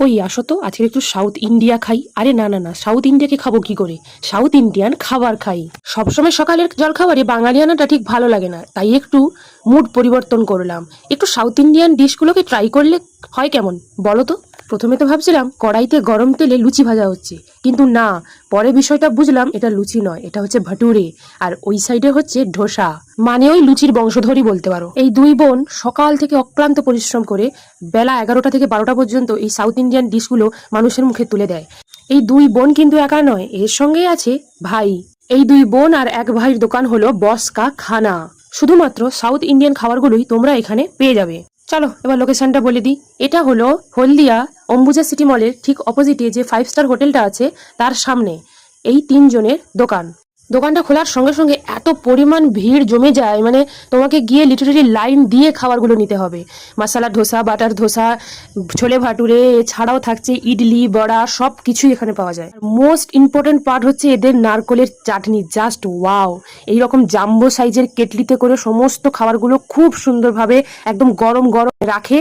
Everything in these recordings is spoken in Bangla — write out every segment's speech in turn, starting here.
কই আসো তো, আজকে একটু সাউথ ইন্ডিয়া খাই। আরে না না না সাউথ ইন্ডিয়াকে খাব কি করে? সাউথ ইন্ডিয়ান খাবার খাই। সবসময় সকালের জলখাবারে বাঙালিয়ানাটা ঠিক ভালো লাগে না, তাই একটু মুড পরিবর্তন করলাম। একটু সাউথ ইন্ডিয়ান ডিশগুলোকে ট্রাই করলে হয় কেমন, বলো তো? প্রথমে তো ভাবছিলাম কড়াইতে গরম তেলে লুচি ভাজা হচ্ছে। কিন্তু না, পরে বিষয়টা বুঝলাম এটা লুচি নয়, এটা হচ্ছে ভাটুরে, আর ওই সাইডে হচ্ছে ধোসা মানে ওই লুচির বংশধরই বলতে পারো। এই দুই বোন সকাল থেকে অক্লান্ত পরিশ্রম করে বেলা এগারোটা থেকে বারোটা পর্যন্ত এই সাউথ ইন্ডিয়ান ডিশগুলো মানুষের মুখে তুলে দেয়। এই দুই বোন কিন্তু একা নয়, এর সঙ্গেই আছে ভাই। এই দুই বোন আর এক ভাইয়ের দোকান হলো বস কা খানা। শুধুমাত্র সাউথ ইন্ডিয়ান খাবারগুলোই তোমরা এখানে পেয়ে যাবে। চলো, এবার লোকেশনটা বলে দিই। এটা হলো হলদিয়া অম্বুজা সিটি মলের ঠিক অপোজিটে যে ফাইভ স্টার হোটেলটা আছে, তার সামনে। এই তিনজনের দোকান। দোকানটা খোলার সঙ্গে সঙ্গে এত পরিমাণ ভিড় জমে যায় মানে তোমাকে গিয়ে লিটারেলি লাইন দিয়ে খাবারগুলো নিতে হবে। মশালা ধোসা, বাটার ধোসা, ছোলে ভাটুরে, এছাড়াও থাকছে ইডলি, বড়া সব কিছুই এখানে পাওয়া যায়। মোস্ট ইম্পর্টেন্ট পার্ট হচ্ছে এদের নারকলের চাটনি জাস্ট ওয়াও এইরকম জাম্বো সাইজের কেটলিতে করে সমস্ত খাবারগুলো খুব সুন্দরভাবে একদম গরম গরম রাখে,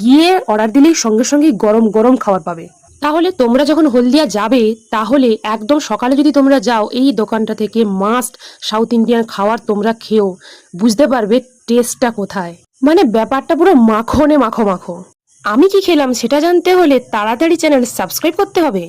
গিয়ে অর্ডার দিলেই সঙ্গে সঙ্গেই গরম গরম খাবার পাবে। তাহলে তোমরা যখন হলদিয়া যাবে, তাহলে একদম সকালে যদি তোমরা যাও, এই দোকানটা থেকে মাস্ট সাউথ ইন্ডিয়ান খাওয়ার তোমরা খেও। বুঝতে পারবে টেস্টটা কোথায়। মানে ব্যাপারটা পুরো মাখনে মাখো মাখো। আমি কি খেলাম সেটা জানতে হলে তাড়াতাড়ি চ্যানেল সাবস্ক্রাইব করতে হবে।